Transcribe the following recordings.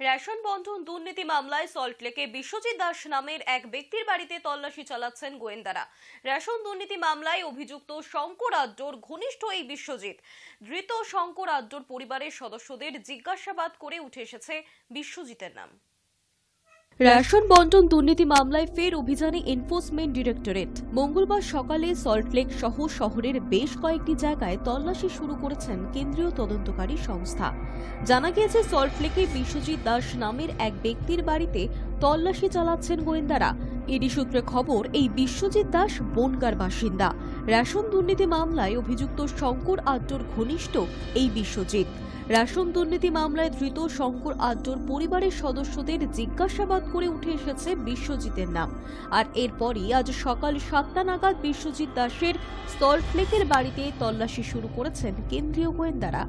Ration বন্টন দুর্নীতি মামলায় সল্টলেকে বিশ্বজিৎ দাস নামের এক ব্যক্তির বাড়িতে তল্লাশি চালাচ্ছেন গোয়েন্দারা। রেশন দুর্নীতি মামলায় অভিযুক্ত শঙ্কর আড্ডোর ঘনিষ্ঠ এই বিশ্বজিৎ। ধৃত শঙ্কর আড্ডোর পরিবারের সদস্যদের জিজ্ঞাসাবাদ করে উঠে এসেছে বিশ্বজিতের নাম। রেশন বন্টন দুর্নীতি মামলায় ফের অভিযানে এনফোর্সমেন্ট ডিরেক্টরেট মঙ্গলবার সকালে সল্টলেক সহ শহরের বেশ কয়েকটি জায়গায় তল্লাশি শুরু করেছেন কেন্দ্রীয় তদন্তকারী সংস্থা। জানা গিয়েছে সল্টলেকে বিশ্বজিৎ দাস নামের এক ব্যক্তির বাড়িতে তল্লাশি চালাচ্ছেন গোয়েন্দারা। ইডি সূত্রে খবর, এই বিশ্বজিৎ দাস বনগার বাসিন্দা। রেশন দুর্নীতি মামলায় অভিযুক্ত শঙ্কর আড্ডোর ঘনিষ্ঠ এই বিশ্বজিৎ। রেশন দুর্নীতি মামলায় ধৃত শঙ্কর আড্ডোর পরিবারের সদস্যদের জিজ্ঞাসাবাদ করে উঠে এসেছে বিশ্বজিতের নাম। আর এরপরই আজ সকাল সাতটা নাগাদ বিশ্বজিৎ দাসের সল্টলেকের বাড়িতে তল্লাশি শুরু করেছেন কেন্দ্রীয় গোয়েন্দারা।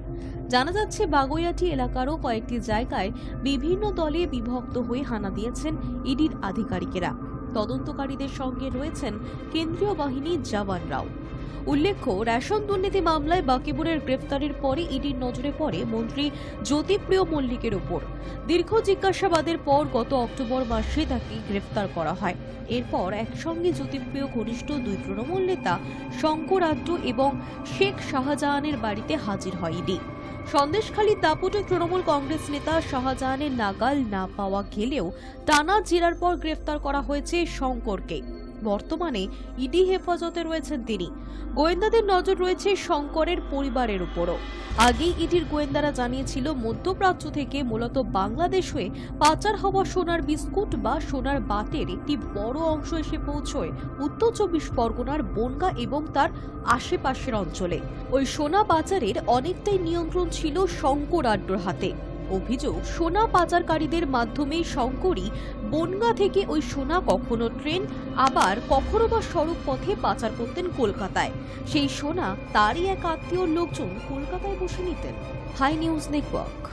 জানা যাচ্ছে বাগুইয়াটি এলাকারও কয়েকটি জায়গায় বিভিন্ন দলে বিভক্ত হয়ে হানা দিয়েছেন ইডির আধিকারিকেরা। তদন্তকারীদের সঙ্গে রয়েছেন কেন্দ্রীয় বাহিনীর জওয়ানরাও উল্লেখ্য, রেশন দুর্নীতি মামলায় বাকিবুরের গ্রেফতারের পরে ইডির নজরে পড়ে মন্ত্রী জ্যোতিপ্রিয় মল্লিকের ওপর। দীর্ঘ জিজ্ঞাসাবাদের পর গত অক্টোবর মাসে তাকে গ্রেফতার করা হয়। এরপর একসঙ্গে জ্যোতিপ্রিয় ঘনিষ্ঠ দুই তৃণমূল নেতা শঙ্কর আড্ডু এবং শেখ শাহজাহানের বাড়িতে হাজির হয় ইডি। সন্দেশখালীর দাপুটে তৃণমূল কংগ্রেস নেতা শাহজাহানের নাগাল না পাওয়া গেলেও টানা জেরার পর গ্রেফতার করা হয়েছে শঙ্করকে। বর্তমানে ইডি হেফাজতে রয়েছেন তিনি। গোয়েন্দাদের নজর রয়েছে শঙ্করের পরিবারের উপরও। আগেই ইডির গোয়েন্দারা জানিয়েছিল, মধ্যপ্রাচ্য থেকে মূলত বাংলাদেশ হয়ে পাচার হওয়া সোনার বিস্কুট বা সোনার বাতের একটি বড় অংশ এসে পৌঁছয় উত্তর চব্বিশ পরগনার বনগা এবং তার আশেপাশের অঞ্চলে। ওই সোনা বাজারের অনেকটাই নিয়ন্ত্রণ ছিল শঙ্কর আড্ডোর হাতে। অভিযোগ, সোনা পাচারকারীদের মাধ্যমে শঙ্করই বনগা থেকে ওই সোনা কখনো ট্রেন, আবার কখনো বা সড়ক পথে পাচার করতেন কলকাতায়। সেই সোনা তারই এক আত্মীয় লোকজন কলকাতায় বসে নিতেন। High news network.